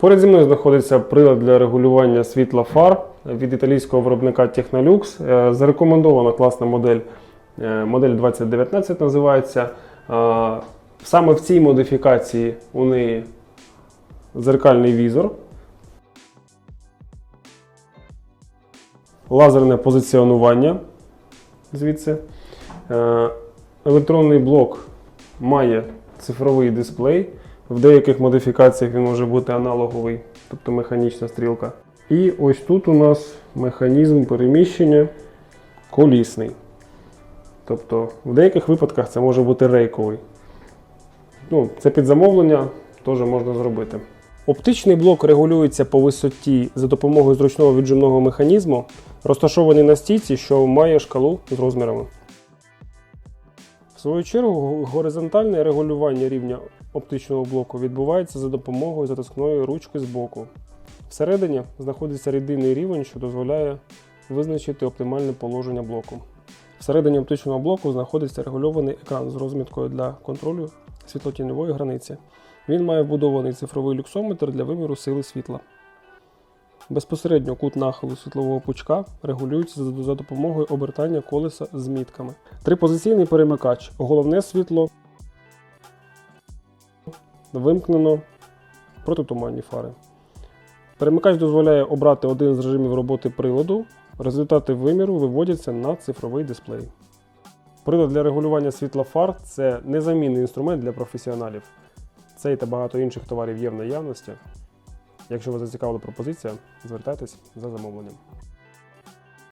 Поряд зі мною знаходиться прилад для регулювання світла фар від італійського виробника Technolux. Е, Зарекомендована класна модель, е, модель 2019 називається. Е, Саме в цій модифікації у неї зеркальний візор, лазерне позиціонування звідси. Електронний блок має цифровий дисплей. В деяких модифікаціях він може бути аналоговий, тобто механічна стрілка. І ось тут у нас механізм переміщення колісний. Тобто в деяких випадках це може бути рейковий. Ну, це під замовлення теж можна зробити. Оптичний блок регулюється по висоті за допомогою зручного віджимного механізму, розташований на стійці, що має шкалу з розмірами. В свою чергу, горизонтальне регулювання рівня оптичного блоку відбувається за допомогою затискної ручки з боку. Всередині знаходиться рідинний рівень, що дозволяє визначити оптимальне положення блоку. Всередині оптичного блоку знаходиться регульований екран з розміткою для контролю світлотіньової границі. Він має вбудований цифровий люксометр для виміру сили світла. Безпосередньо кут нахилу світлового пучка регулюється за допомогою обертання колеса з мітками. Трипозиційний перемикач. Головне світло вимкнено протитуманні фари. Перемикач дозволяє обрати один з режимів роботи приладу. Результати виміру виводяться на цифровий дисплей. Прилад для регулювання світла фар це незамінний інструмент для професіоналів. Цей та багато інших товарів є в наявності. Якщо вас зацікавила пропозиція, звертайтесь за замовленням.